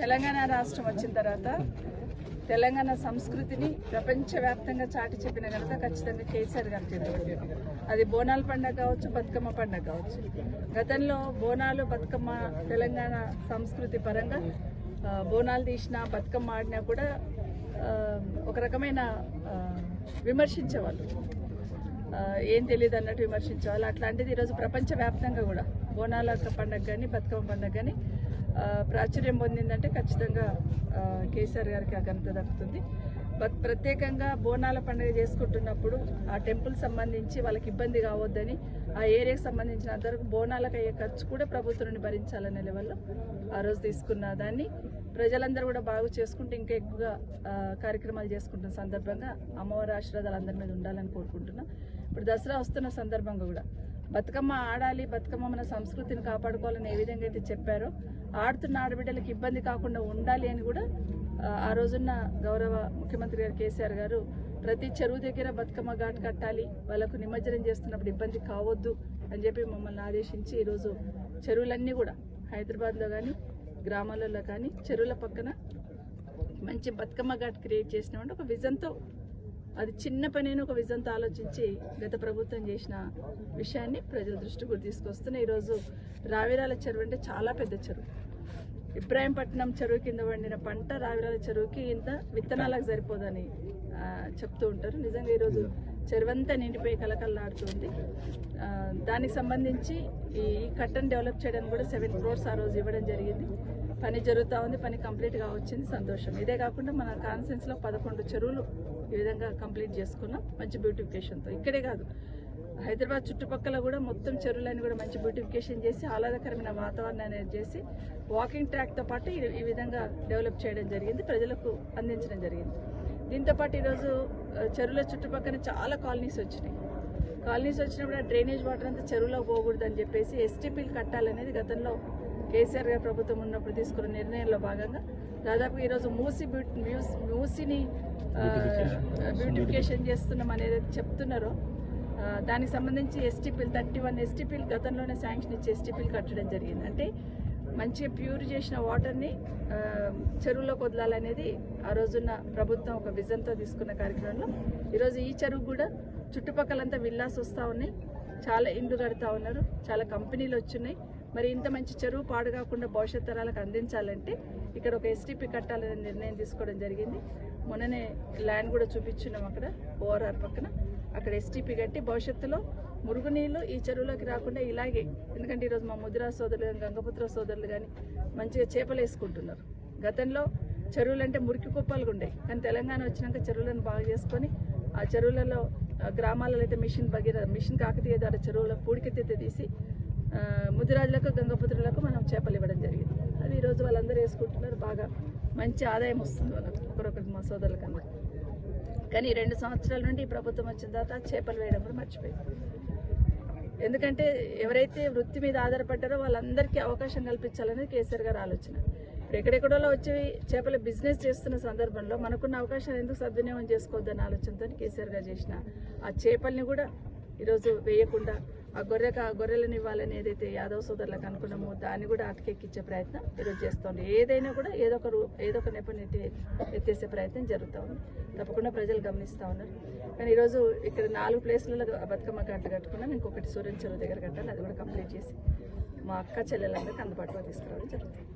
తెలంగాణ రాష్ట్రం వచ్చిన తర్వాత తెలంగాణ సంస్కృతిని ప్రపంచవ్యాప్తంగా చాటి చెప్పిన ఘనత ఖచ్చితంగా కేసీఆర్ గారు చేతిలో అది బోనాల పండుగ కావచ్చు బతుకమ్మ పండుగ కావచ్చు. గతంలో బోనాలు బతుకమ్మ తెలంగాణ సంస్కృతి పరంగా బోనాలు తీసినా బతుకమ్మ ఆడినా కూడా ఒక రకమైన విమర్శించేవాళ్ళు. ఏం తెలియదు అన్నట్టు విమర్శించేవాళ్ళు. అట్లాంటిది ఈరోజు ప్రపంచవ్యాప్తంగా కూడా బోనాల పండుగ కానీ బతుకమ్మ పండుగ కానీ ప్రాచుర్యం పొందిందంటే ఖచ్చితంగా కేసీఆర్ గారికి ఆ ఘనత దక్కుతుంది. ప్రత్యేకంగా బోనాల పండుగ చేసుకుంటున్నప్పుడు ఆ టెంపుల్ సంబంధించి వాళ్ళకి ఇబ్బంది కావద్దని ఆ ఏరియాకి సంబంధించిన అందరూ బోనాలకు అయ్యే ఖర్చు కూడా ప్రభుత్వం నుండి భరించాలనే లెవెల్లో ఆ రోజు తీసుకున్న దాన్ని ప్రజలందరూ కూడా బాగు చేసుకుంటూ ఇంకా ఎక్కువగా కార్యక్రమాలు చేసుకుంటున్న సందర్భంగా అమ్మవారి ఆశీర్వాదాలు అందరి మీద ఉండాలని కోరుకుంటున్నా. ఇప్పుడు దసరా వస్తున్న సందర్భంగా కూడా బతుకమ్మ ఆడాలి బతుకమ్మ మన సంస్కృతిని కాపాడుకోవాలని ఏ విధంగా అయితే చెప్పారో ఆడుతున్న ఆడబిడ్డలకు ఇబ్బంది కాకుండా ఉండాలి అని కూడా ఆ, రోజున్న గౌరవ ముఖ్యమంత్రి గారు కేసీఆర్ గారు ప్రతి చెరువు దగ్గర బతుకమ్మ ఘాట్ కట్టాలి వాళ్ళకు నిమజ్జనం చేస్తున్నప్పుడు ఇబ్బంది కావద్దు అని చెప్పి మమ్మల్ని ఆదేశించి ఈరోజు చెరువులన్నీ కూడా హైదరాబాద్లో కానీ గ్రామాలలో కానీ చెరువుల పక్కన మంచి బతుకమ్మ ఘాట్ క్రియేట్ చేసినామంటే ఒక విజన్తో అది చిన్న పనిని ఒక విజన్తో ఆలోచించి గత ప్రభుత్వం చేసిన విషయాన్ని ప్రజల దృష్టికి కూడా తీసుకొస్తున్నాయి ఈరోజు రావిరాల చెరువు అంటే చాలా పెద్ద చెరువు. ఇబ్రాహీంపట్నం చెరువు కింద పండిన పంట రావిరాల చెరువుకి ఇంత విత్తనాలకు సరిపోదని చెప్తూ ఉంటారు. నిజంగా ఈరోజు చెరువంతా నిండిపోయి కలకల్లాడుతుంది దానికి సంబంధించి ఈ ఈ కట్టను డెవలప్ చేయడానికి కూడా సెవెన్ క్రోర్స్ ఆ రోజు ఇవ్వడం జరిగింది. పని జరుగుతూ ఉంది పని కంప్లీట్గా వచ్చింది సంతోషం. ఇదే కాకుండా మన కాన్సెన్స్లో పదకొండు చెరువులు ఈ విధంగా కంప్లీట్ చేసుకున్నాం. మంచి బ్యూటిఫికేషన్తో ఇక్కడే కాదు. హైదరాబాద్ చుట్టుపక్కల కూడా మొత్తం చెరువులని కూడా మంచి బ్యూటిఫికేషన్ చేసి ఆహ్లాదకరమైన వాతావరణాన్ని చేసి వాకింగ్ ట్రాక్తో పాటు ఈ- ఈ విధంగా డెవలప్ చేయడం జరిగింది. ప్రజలకు అందించడం జరిగింది. దీంతో పాటు ఈరోజు చెరువుల చుట్టుపక్కల చాలా కాలనీస్ వచ్చినాయి. కాలనీస్ వచ్చినప్పుడు డ్రైనేజ్ వాటర్ అంతా చెరువులో పోకూడదని చెప్పేసి ఎస్టీపీలు కట్టాలనేది గతంలో కేసీఆర్ గారి ప్రభుత్వం ఉన్నప్పుడు తీసుకున్న నిర్ణయంలో భాగంగా దాదాపు ఈరోజు మూసి బ్యూటి మూసిని బ్యూటిఫికేషన్ చేస్తున్నాం అనేది చెప్తున్నారో. దానికి సంబంధించి ఎస్టీపీలు థర్టీ వన్ ఎస్టీపీలు గతంలోనే శాంక్షన్ ఇచ్చి ఎస్టీపీలు కట్టడం జరిగింది. అంటే మంచిగా ప్యూర్ చేసిన వాటర్ని చెరువులోకి వదలాలనేది ఆ రోజున్న ప్రభుత్వం ఒక విజన్తో తీసుకున్న కార్యక్రమంలో. ఈరోజు ఈ చెరువు కూడా చుట్టుపక్కలంతా విల్లాస్ వస్తూ ఉన్నాయి. చాలా ఇండ్లు కడతా ఉన్నారు. చాలా కంపెనీలు వచ్చున్నాయి మరి ఇంత మంచి చెరువు పాడు కాకుండా భవిష్యత్ తరాలకు అందించాలంటే ఇక్కడ ఒక ఎస్టీపీ కట్టాలనే నిర్ణయం తీసుకోవడం జరిగింది. మొన్ననే ల్యాండ్ కూడా చూపించున్నాం అక్కడ ఓఆర్ఆర్ పక్కన. అక్కడ ఎస్టీపీ కట్టి భవిష్యత్తులో మురుగునీళ్ళు ఈ చెరువులోకి రాకుండా ఇలాగే ఎందుకంటే ఈరోజు మా ముదిరా సోదరులు కానీ గంగపుత్ర సోదరులు కానీ మంచిగా చేపలు వేసుకుంటున్నారు. గతంలో చెరువులు అంటే మురికి కుప్పలుగా ఉండేవి కానీ తెలంగాణ వచ్చినాక చెరువులను బాగా చేసుకొని ఆ చెరువులలో గ్రామాలలో అయితే మిషన్ భగీర మిషన్ కాకతీయ ద్వారా చెరువుల పూడికెత్తి తీసి ముదిరాజులకు గంగపుత్రులకు మనం చేపలు ఇవ్వడం జరిగింది. అది ఈరోజు వాళ్ళందరూ వేసుకుంటున్నారు. బాగా మంచి ఆదాయం వస్తుంది వాళ్ళకు ఒకరొకరికి మా సోదరులకు కానీ రెండు సంవత్సరాల నుండి ఈ ప్రభుత్వం వచ్చిన తర్వాత చేపలు వేయడం కూడా మర్చిపోయింది ఎందుకంటే ఎవరైతే వృత్తి మీద ఆధారపడ్డారో వాళ్ళందరికీ అవకాశం కల్పించాలనేది కేసీఆర్ గారు ఆలోచన. ఇప్పుడు ఎక్కడెక్కడోలో వచ్చి చేపల బిజినెస్ చేస్తున్న సందర్భంలో మనకున్న అవకాశాలు ఎందుకు సద్వినియోగం చేసుకోవద్దన్న ఆలోచనతో కేసీఆర్ గారు చేసిన ఆ చేపల్ని కూడా ఈరోజు వేయకుండా ఆ గొర్రె ఆ గొర్రెలను ఇవ్వాలని ఏదైతే యాదవ్ సోదరులకు అనుకున్నామో దాన్ని కూడా అటకెక్కించే ప్రయత్నం ఈరోజు చేస్తుంది. ఏదైనా కూడా ఏదో ఒక ఏదో ఒక నెపని ఎత్తేసే ప్రయత్నం జరుగుతూ ఉంది. తప్పకుండా ప్రజలు గమనిస్తూ ఉన్నారు. కానీ ఈరోజు ఇక్కడ నాలుగు ప్లేస్లలో బతుకమ్మ గంట కట్టుకున్నాం. ఇంకొకటి సూర్యం చెరువు దగ్గర కట్టాలి. అది కూడా కంప్లీట్ చేసి మా అక్క చెల్లెలందరికీ అందుబాటులో తీసుకురావడం జరుగుతుంది.